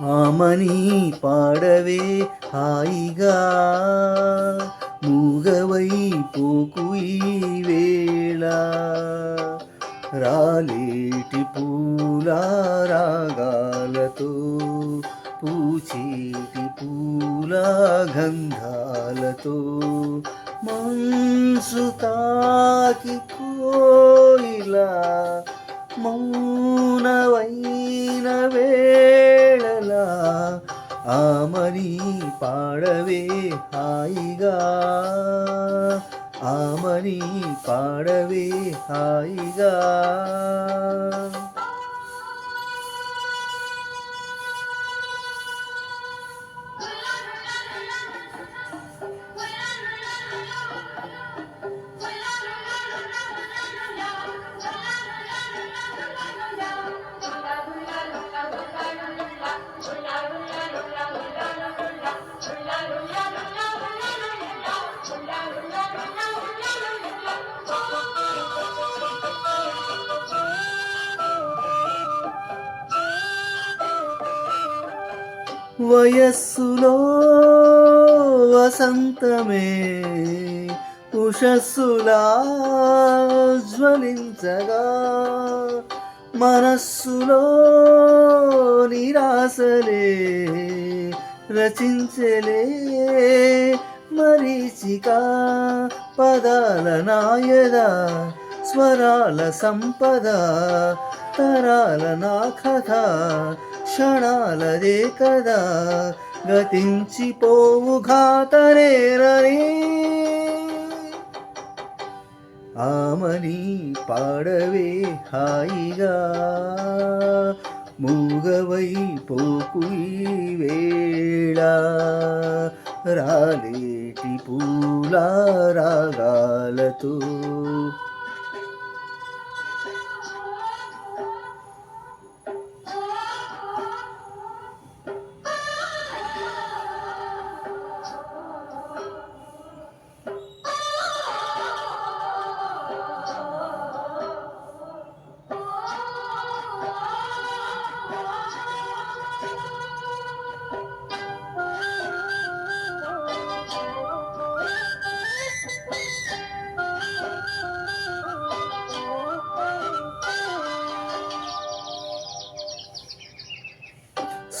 ఆమని పాడవే హాయిగా మూగవై పోకు వేళ. రాలేటి పూల రాగాలతో పూచేటి పూల గంధాలతో మనసు తాకి కో ఆమని పాడవే హాయిగా ఆమని పాడవే హాయిగా వయస్సులో వసంతమే ఉషస్సులా జ్వలించగా మనస్సులో నిరాశలే రచించలే మరీచిక పదాల నాయద స్వరాల సంపద తరాల నా కథ క్షణాలదే కదా గతించిపోవు ఘాతనేరని ఆమని పాడవే హాయిగా మూగవై పోకు వేళ. రాలేటి పూల రాగాలతో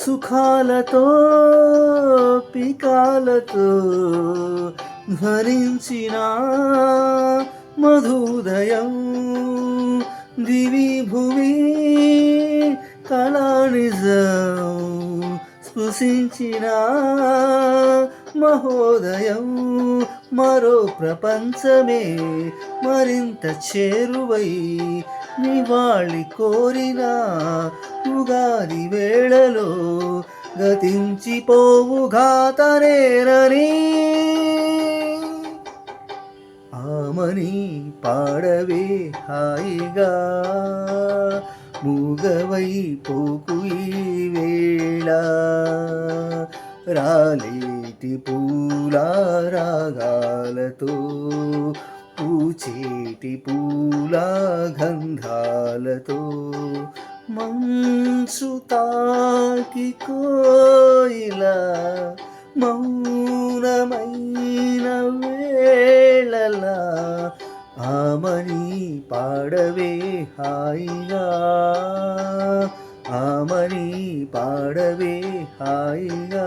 సుఖాలతో పికాలతో ధరించిన మధుదయం. దివి భువి కళానిజం స్పృశించిన మహోదయం మరో ప్రపంచమే మరింత చేరువై నివాళి కోరిన ఉగాది వేళలో గతించిపోవు ఘాతనేరని ఆమని పాడవే హాయిగా మూగవైపోకు వేళ. రాలేటి పూల రాగాలతో పూచేటి పూల గంధాలతో మంచు తాకి కోయిల మౌనమైన వేళలా. ఆమని పాడవే హాయిగా ఆమని పాడవే హాయిగా